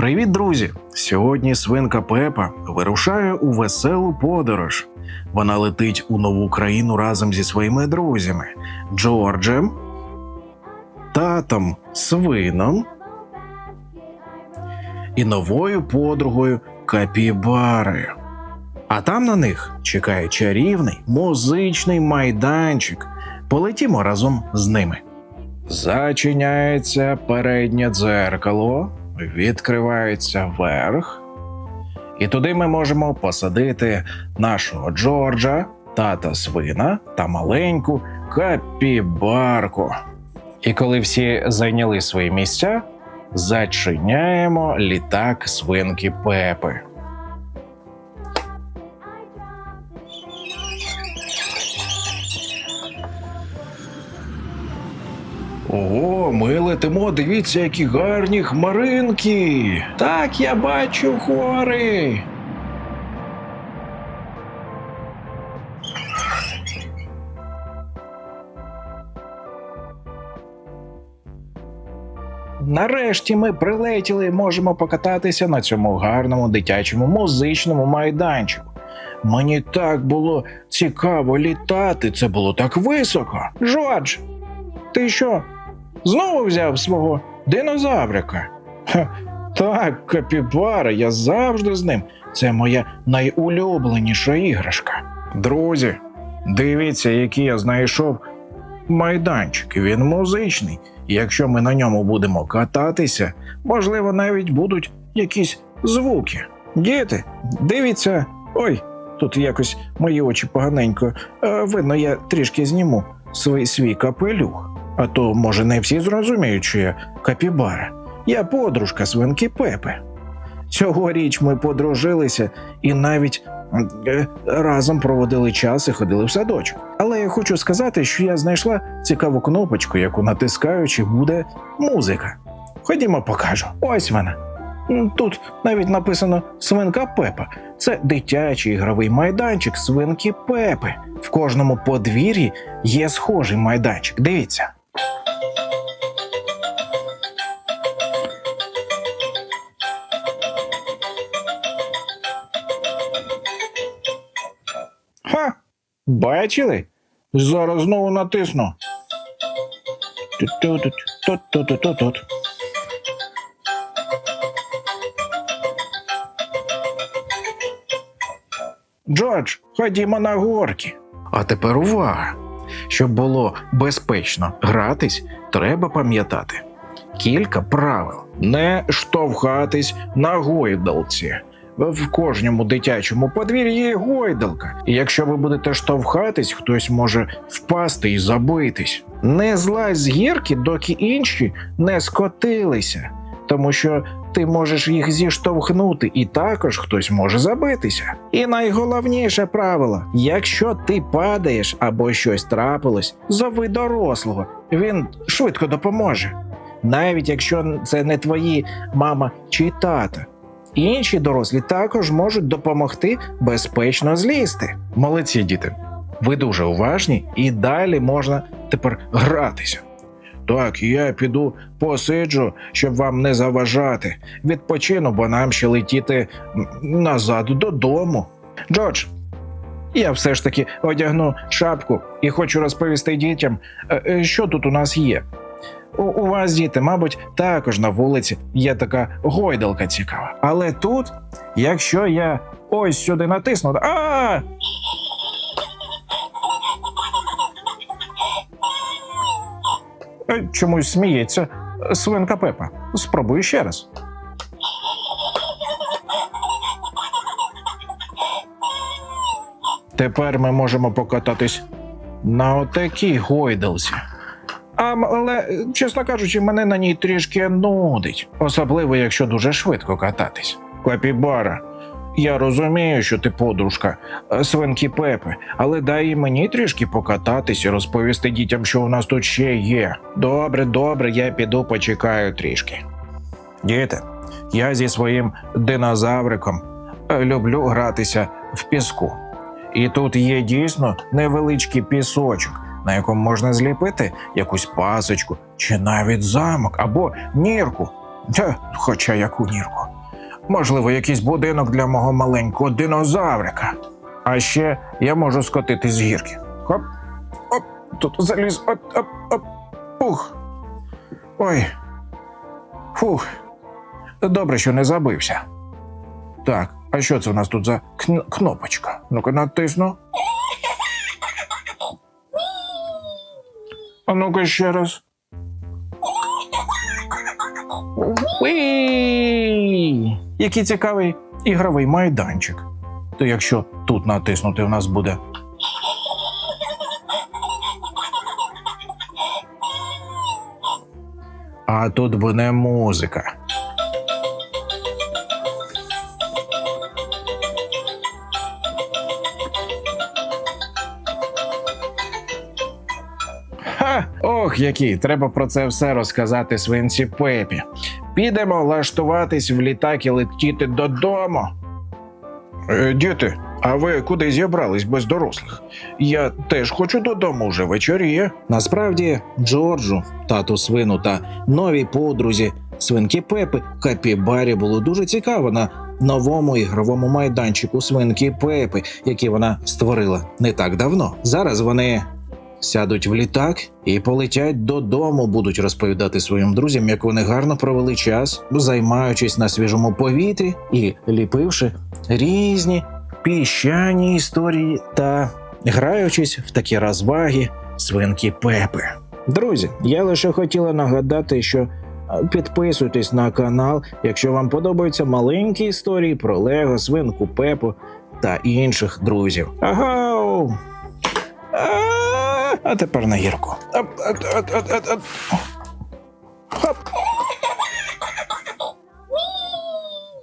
Привіт, друзі! Сьогодні свинка Пепа вирушає у веселу подорож. Вона летить у нову країну разом зі своїми друзями Джорджем, татом свином і новою подругою Капібарою. А там на них чекає чарівний музичний майданчик. Полетімо разом з ними. Зачиняється переднє дзеркало, відкривається верх, і туди ми можемо посадити нашого Джорджа, тата свина та маленьку капібарку. І коли всі зайняли свої місця, зачиняємо літак свинки Пепи. Ого, ми летимо, дивіться, які гарні хмаринки. Так, я бачу хори. Нарешті ми прилетіли, і можемо покататися на цьому гарному дитячому музичному майданчику. Мені так було цікаво літати, це було так високо. Джордж, ти що, знову взяв свого динозаврика? Ха, так, капібара, я завжди з ним. Це моя найулюбленіша іграшка. Друзі, дивіться, який я знайшов майданчик. Він музичний. Якщо ми на ньому будемо кататися, можливо, навіть будуть якісь звуки. Діти, дивіться, ой, тут якось мої очі поганенько. Е, видно, я трішки зніму свій, свій капелюх. А то, може, не всі зрозуміють, що я капібара. Я подружка свинки Пепи. Цьогоріч ми подружилися і навіть е, разом проводили час і ходили в садочок. Але я хочу сказати, що я знайшла цікаву кнопочку, яку натискаючи буде музика. Ходімо, покажу. Ось вона. Тут навіть написано Свинка Пепа. Це дитячий ігровий майданчик свинки Пепи. В кожному подвір'ї є схожий майданчик. Дивіться. Бачили? Зараз знову натисну. Тут-тут, тут-тут-тут-тут. Джордж, ходімо на горки. А тепер увага. Щоб було безпечно гратись, треба пам'ятати кілька правил: не штовхатись на гойдалці. В кожному дитячому подвір'ї є гойдалка, і якщо ви будете штовхатись, хтось може впасти і забитись. Не злазь з гірки, доки інші не скотилися, тому що ти можеш їх зіштовхнути, і також хтось може забитися. І найголовніше правило: якщо ти падаєш або щось трапилось, зови дорослого, він швидко допоможе. Навіть якщо це не твої мама чи тата. Інші дорослі також можуть допомогти безпечно злізти. Молодці, діти. Ви дуже уважні і далі можна тепер гратися. Так, я піду посиджу, щоб вам не заважати. Відпочину, бо нам ще летіти назад додому. Джордж, я все ж таки одягну шапку і хочу розповісти дітям, е, е, що тут у нас є. У, у вас, діти, мабуть, також на вулиці є така гойдалка цікава. Але тут, якщо я ось сюди натисну, а! Е, Чомусь сміється свинка Пепа. Спробуй ще раз. Тепер ми можемо покататись на отакій гойдалці. Але, чесно кажучи, мене на ній трішки нудить, особливо якщо дуже швидко кататись. Капібара, я розумію, що ти подружка е, свинки Пепи, але дай і мені трішки покататись і розповісти дітям, що у нас тут ще є. Добре, добре, я піду почекаю трішки. Діти, я зі своїм динозавриком е, люблю гратися в піску. І тут є дійсно невеличкий пісочок, на якому можна зліпити якусь пасочку чи навіть замок або нірку. Та, хоча яку нірку. Можливо, якийсь будинок для мого маленького динозаврика. А ще я можу скотитись з гірки. Хоп, оп, тут заліз, оп, оп, оп, пух. Ой. Фух. Добре, що не забився. Так, а що це у нас тут за кн- кнопочка? Ну-ка натисну. А ну-ка ще раз. Який цікавий ігровий майданчик. То якщо тут натиснути, у нас буде. А тут буде музика. Який! Треба про це все розказати свинці Пепі. Підемо влаштуватись в літак і летіти додому. Е, діти, а ви куди зібрались без дорослих? Я теж хочу додому вже вечоріє. Насправді, Джорджу, тату свину та новій подрузі свинки Пепи Капібарі було дуже цікаво на новому ігровому майданчику свинки Пепи, який вона створила не так давно. Зараз вони сядуть в літак і полетять додому, будуть розповідати своїм друзям, як вони гарно провели час, займаючись на свіжому повітрі і ліпивши різні піщані історії та граючись в такі розваги свинки Пепи. Друзі, я лише хотіла нагадати, що е, підписуйтесь на канал, якщо вам подобаються маленькі історії про Лего, свинку Пепу та інших друзів. Агау! А, тепер на гірку. Оп, от, от, от. Хоп.